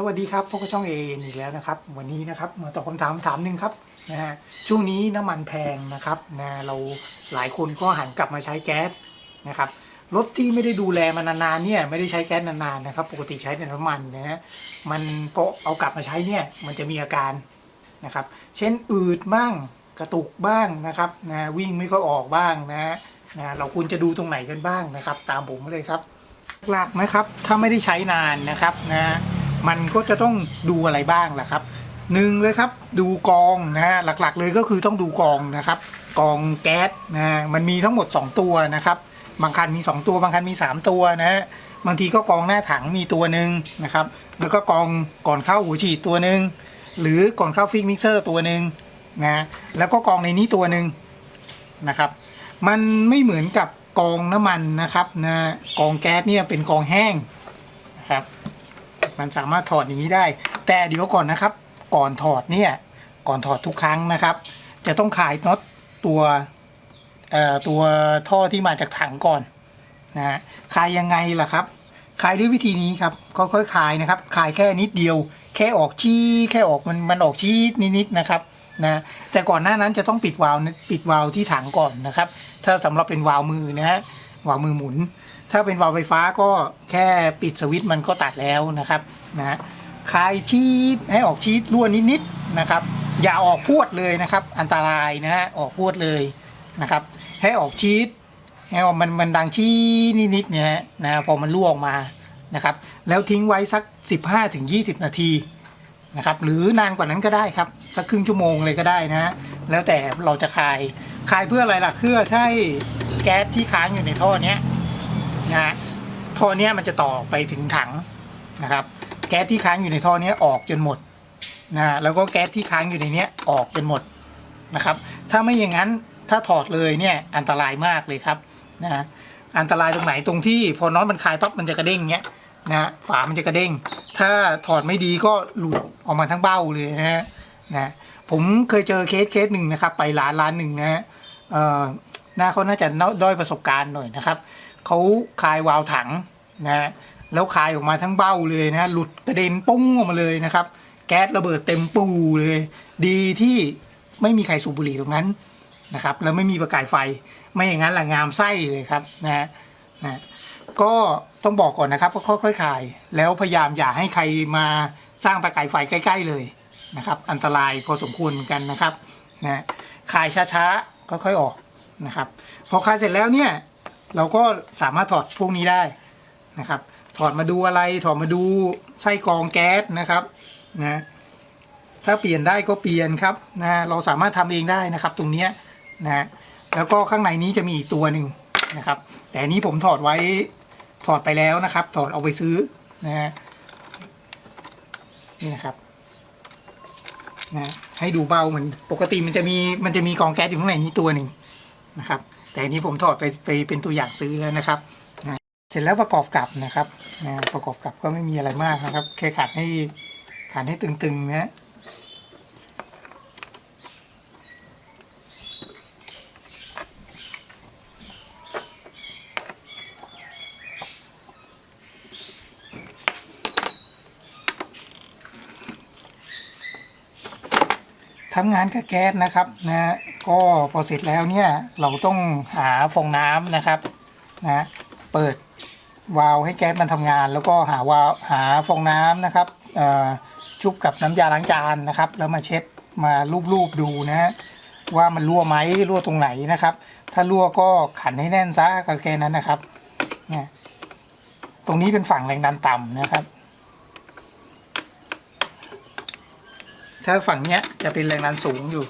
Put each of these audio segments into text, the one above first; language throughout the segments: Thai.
สวัสดีครับพบกับช่องเออีกแล้วนะครับ วันนี้นะครับมาตอบคำถามถามหนึ่งครับนะฮะช่วงนี้น้ำมันแพงนะครับนะเราหลายคนก็หันกลับมาใช้แก๊สนะครับรถที่ไม่ได้ดูแลมานานๆเนี่ยไม่ได้ใช้แก๊สนานๆนะครับ ปกติใช้แต่น้ำมันนะฮะมันพอเอากลับมาใช้เนี่ยมันจะมีอาการนะครับ เช่นอืดบ้างกระตุกบ้างนะครับนะวิ่งไม่ค่อยออกบ้างนะฮะนะเราควรจะดูตรงไหนกันบ้างนะครับ ตามผมมาเลยครับ หลักนะครับถ้าไม่ได้ใช้นานนะครับนะ มันก็จะต้องดูอะไรบ้างล่ะครับหนึ่งเลยครับดูกองนะฮะหลักๆ เลยก็คือต้องดูกองนะครับ กองแก๊สนะฮะมันมีทั้งหมด 2 ตัวนะครับ บางคันมี 2 ตัว บางคันมี 3 ตัวนะฮะบางทีก็กองหน้าถังมีตัวหนึ่งนะครับ แล้วก็กองก่อนเข้าหัวฉีดตัวหนึ่งหรือก่อนเข้าฟิกมิกเซอร์ตัวหนึ่งนะแล้วก็กองในนี้ตัวหนึ่งนะครับ มันไม่เหมือนกับกองน้ำมันนะครับนะกองแก๊สเนี่ยเป็นกองแห้งนะครับ มันสามารถถอดอย่างนี้ได้ แต่เดี๋ยวก่อนนะครับ ก่อนถอดเนี่ยก่อนถอดทุกครั้งนะครับ จะต้องคลายน็อตตัวเอ่อตัวท่อที่มาจากถังก่อนนะฮะคลายยังไงล่ะครับคลายด้วยวิธีนี้ครับค่อยๆคลายนะครับคลายแค่นิดเดียว แค่ออกชี้แค่ออกมันมันออกชี้นิดๆนะครับนะแต่ก่อนหน้านั้นจะต้องปิดวาล์วปิดวาล์วที่ถังก่อนนะครับ ถ้าสำหรับเป็นวาล์วมือนะฮะ วาล์วมือหมุน ถ้าเป็นวาล์วไฟฟ้าก็แค่ปิดสวิตช์มันก็ตัดแล้วนะครับนะคลายชีดให้ออกชีดรั่วนิดๆนะครับ อย่าออกพวดเลยนะครับ อันตรายนะฮะออกพวดเลยนะครับ ให้ออกชีดให้ออกมันมันดังชี้นิดๆเนี่ยฮะนะพอมันรั่วออกมานะครับ แล้วทิ้งไว้สัก 15-20 นาทีนะครับหรือนานกว่านั้นก็ได้ครับสักครึ่งชั่วโมงเลยก็ได้นะฮะแล้วแต่เราจะคลายคลายเพื่ออะไรล่ะเพื่อให้ ก๊สที่ค้างอยู่ในท่อเนี้ยนะฮะท่อเนี้ยมันจะต่อไปถึงถังนะครับ แก๊สที่ค้างอยู่ในท่อเนี้ยออกจนหมดนะฮะแล้วก็แก๊สที่ค้างอยู่ในเนี้ยออกจนหมดนะครับ ถ้าไม่อย่างนั้นถ้าถอดเลยเนี่ยอันตรายมากเลยครับนะฮะอันตรายตรงไหนตรงที่พอน็อตมันคลายปั๊บมันจะกระเด้งเงี้ยนะฮะฝามันจะกระเด้ง ถ้าถอดไม่ดีก็หลุดออกมาทั้งเบ้าเลยนะฮะนะผมเคยเจอเคสเคสหนึ่งนะครับ ไปร้านร้านหนึ่งนะฮะเน้าเขาน่าจะด้อยประสบการณ์หน่อยนะครับเขาคลายวาล์วถังนะฮะแล้วคลายออกมาทั้งเบ้าเลยนะฮะหลุดกระเด็นปุ้งออกมาเลยนะครับ แก๊สระเบิดเต็มปูเลย ดีที่ไม่มีใครสูบบุหรี่ตรงนั้นนะครับ แล้วไม่มีประกายไฟไม่อย่างนั้นละงามไส้เลยครับนะฮะนะก็ต้องบอกก่อนนะครับว่าค่อยๆคลาย แล้วพยายามอย่าให้ใครมาสร้างประกายไฟใกล้ ๆเลยนะครับ อันตรายพอสมควรกันนะครับนะคลายช้าๆค่อยๆออก นะครับ พอคลายเสร็จแล้วเนี่ยเราก็สามารถถอดพวกนี้ได้นะครับ ถอดมาดูอะไรถอดมาดูไส้กรองแก๊สนะครับนะถ้าเปลี่ยนได้ก็เปลี่ยนครับนะเราสามารถทำเองได้นะครับ ตรงเนี้ยนะแล้วก็ข้างในนี้จะมีอีกตัวหนึ่งนะครับ แต่อันนี้ผมถอดไว้ถอดไปแล้วนะครับ ถอดเอาไปซื้อนะฮะนี่นะครับนะให้ดูเบาเหมือนปกติมันจะมีมันจะมีกองแก๊สอยู่ข้างในนี้ตัวหนึ่ง นะครับ แต่อันนี้ผมถอดไปไปเป็นตัวอย่างซื้อแล้วนะครับเสร็จแล้วประกอบกับนะครับประกอบกับก็ไม่มีอะไรมากนะครับ แค่ขัดให้ขัดให้ตึงๆนะฮะทำงานกับแก๊สนะครับนะ ก็พอเสร็จแล้วเนี่ยเราต้องหาฟองน้ำนะครับนะเปิดวาล์วให้แก๊สมันทำงาน แล้วก็หาวาล์วหาฟองน้ำนะครับชุบกับน้ำยาล้างจานนะครับ แล้วมาเช็ดมาลูบๆดูนะฮะว่ามันรั่วไหมรั่วตรงไหนนะครับ ถ้ารั่วก็ขันให้แน่นซะก็แค่นั้นนะครับเนี่ยตรงนี้เป็นฝั่งแรงดันต่ำนะครับ ถ้าฝั่งเนี้ยจะเป็นแรงดันสูงอยู่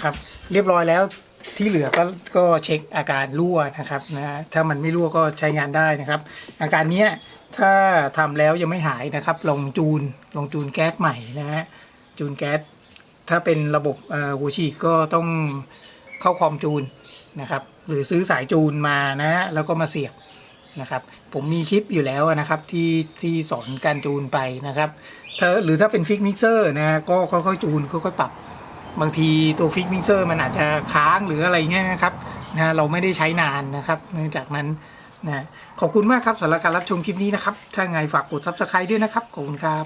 นะครับ เรียบร้อยแล้วที่เหลือก็ก็เช็คอาการรั่วนะครับนะถ้ามันไม่รั่วก็ใช้งานได้นะครับ อาการเนี้ยถ้าทำแล้วยังไม่หายนะครับ ลองจูนลองจูนแก๊สใหม่นะฮะจูนแก๊สถ้าเป็นระบบอ่อหัวฉีดก็ต้องเข้าคอมจูนนะครับ หรือซื้อสายจูนมานะฮะแล้วก็มาเสียบนะครับผมมีคลิปอยู่แล้วนะครับที่ที่สอนการจูนไปนะครับถ้าหรือถ้าเป็นฟิกมิกเซอร์นะฮะก็ค่อยๆจูนค่อยๆปรับ บางทีตัวฟิกมิกเซอร์มันอาจจะค้างหรืออะไรเงี้ยนะครับนะเราไม่ได้ใช้นานนะครับ เนื่องจากนั้นนะขอบคุณมากครับสำหรับการรับชมคลิปนี้นะครับ ถ้าไงฝากกด subscribe ด้วยนะครับ ขอบคุณครับ